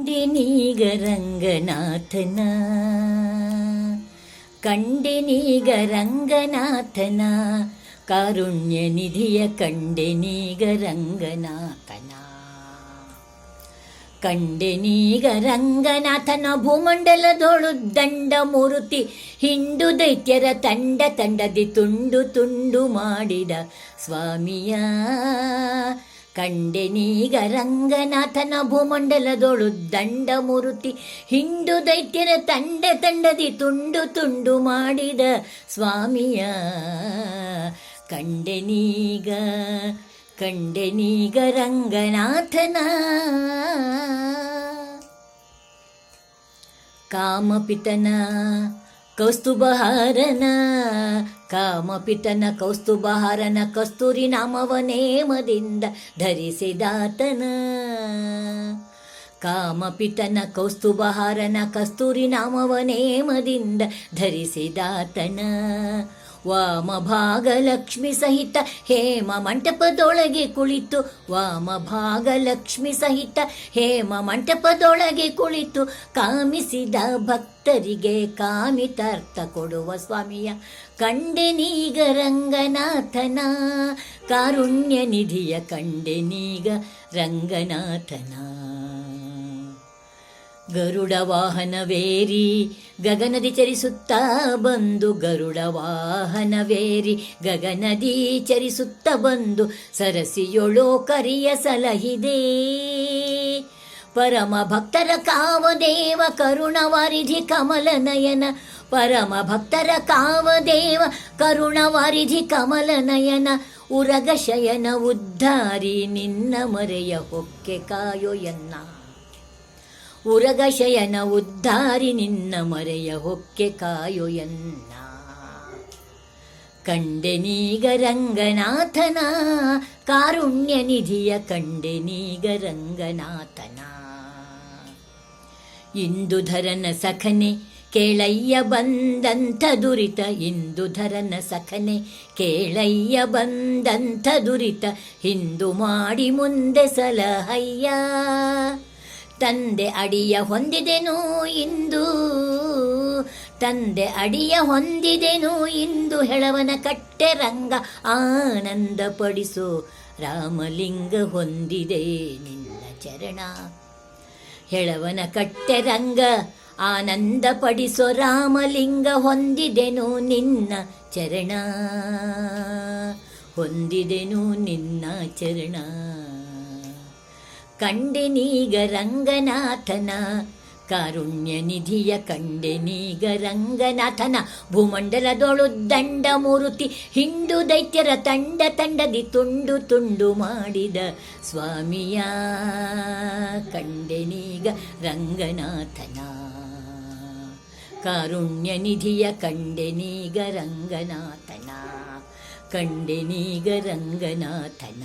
ಕಂಡೆನೀಗ ರಂಗನಾಥನ ಕಂಡೆನೀಗ ರಂಗನಾಥನ ಕಾರುಣ್ಯ ನಿಧಿಯ ಕಂಡೆನೀಗ ರಂಗನಾಥನ ಕಂಡೆನೀಗ ರಂಗನಾಥನ ಭೂಮಂಡಲದೋಳು ದಂಡ ಮೂರುತಿ ಹಿಂಡು ದೈತ್ಯರ ತಂಡ ತಂಡದಿ ತುಂಡು ತುಂಡು ಮಾಡಿದ ಸ್ವಾಮಿಯ ಕಂಡೆನೀಗ ರಂಗನಾಥನ ಭೂಮಂಡಲದೊಳು ದಂಡ ಮುರುತಿ ಹಿಂಡು ದೈತ್ಯರ ತಂಡ ತಂಡದಿ ತುಂಡು ತುಂಡು ಮಾಡಿದ ಸ್ವಾಮಿಯ. ಕಂಡೆನೀಗ ಕಂಡೆನೀಗ ರಂಗನಾಥನ. ಕಾಮಪಿತನ, ಕೌಸ್ತುಭಹಾರನ ಕಾಮಪಿತನ ಕೌಸ್ತುಬಹಾರನ ಕಸ್ತೂರಿ ನಾಮವ ನೇಮದಿಂದ ಧರಿಸಿದಾತನ. ಕಾಮಪಿತನ ಕೌಸ್ತುಬಹಾರನ ಕಸ್ತೂರಿ ನಾಮವ ನೇಮದಿಂದ ಧರಿಸಿದಾತನ. ವಾಮ ಭಾಗಲಕ್ಷ್ಮಿ ಸಹಿತ ಹೇಮ ಮಂಟಪದೊಳಗೆ ಕುಳಿತು ವಾಮ ಭಾಗಲಕ್ಷ್ಮಿ ಸಹಿತ ಹೇಮ ಮಂಟಪದೊಳಗೆ ಕುಳಿತು ಕಾಮಿಸಿದ ಭಕ್ತರಿಗೆ ಕಾಮಿತಾರ್ಥ ಕೊಡುವ ಸ್ವಾಮಿಯ. ಕಂಡೆನೀಗ ರಂಗನಾಥನ ಕಾರುಣ್ಯ ನಿಧಿಯ ಕಂಡೆನೀಗ ರಂಗನಾಥನ. ಗರುಡ ವಾಹನವೇರಿ ಗಗನದಿ ಚರಿಸುತ್ತಾ ಬಂದು ಗರುಡ ವಾಹನವೇರಿ ಗಗನದಿ ಚರಿಸುತ್ತ ಬಂದು ಸರಸಿಯೊಳು ಕರಿಯ ಸಲಹಿದೆ. ಪರಮ ಭಕ್ತರ ಕಾವದೇವ ಕರುಣವಾರಿಧಿ ಕಮಲ ನಯನ ಪರಮ ಭಕ್ತರ ಕಾವದೇವ ಕರುಣವಾರಿಧಿ ಕಮಲ ನಯನ ಉರಗ ಶಯನ ಉದ್ಧಾರಿ ನಿನ್ನ ಮರೆಯ ಹೊಕ್ಕೆ ಕಾಯೋ ಎನ್ನ. ಉರಗ ಶಯನ ಉದ್ಧಾರಿ ನಿನ್ನ ಮರೆಯ ಹೊಕ್ಕೆ ಕಾಯೊಯನ್ನ ಕಂಡೆ ಕಂಡೆನೀಗ ರಂಗನಾಥನ, ಕಾರುಣ್ಯ ನಿಧಿಯ ಕಂಡೆನೀಗ ರಂಗನಾಥನ. ಇಂದುಧರನ ಸಖನೆ ಕೇಳಯ್ಯ ಬಂದಂಥ ದುರಿತ ಇಂದುಧರನ ಸಖನೆ ಕೇಳಯ್ಯ ಬಂದಂಥ ದುರಿತ, ಹಿಂದು ಮಾಡಿ ಮುಂದೆ ಸಲಹಯ್ಯ. ತಂದೆ ಅಡಿಯ ಹೊಂದಿದೆನು ಇಂದು. ತಂದೆ ಅಡಿಯ ಹೊಂದಿದೆನು ಇಂದು. ಹೆಳವನ ಕಟ್ಟೆ ರಂಗ ಆನಂದ ಪಡಿಸು ರಾಮಲಿಂಗ ಹೊಂದಿದೆ ನಿನ್ನ ಚರಣ. ಹೆಳವನ ಕಟ್ಟೆ ರಂಗ ಆನಂದ ಪಡಿಸೋ ರಾಮಲಿಂಗ ಹೊಂದಿದೆನು ನಿನ್ನ ಚರಣ. ಹೊಂದಿದೆನು ನಿನ್ನ ಚರಣ. ಕಂಡೆನೀಗ ರಂಗನಾಥನ, ಕಾರುಣ್ಯ ನಿಧಿಯ ಕಂಡೆನೀಗ ರಂಗನಾಥನ, ಭೂಮಂಡಲದೊಳು ದಂಡ ಮೂರುತಿ ಹಿಂದು ದೈತ್ಯರ ತಂಡ ತಂಡದಿ ತುಂಡು ತುಂಡು ಮಾಡಿದ ಸ್ವಾಮಿಯ ಕಂಡೆನೀಗ ರಂಗನಾಥನ. ಕಾರುಣ್ಯ ನಿಧಿಯ ಕಂಡೆನೀಗ ರಂಗನಾಥನ ಕಂಡೆನೀಗ ರಂಗನಾಥನ.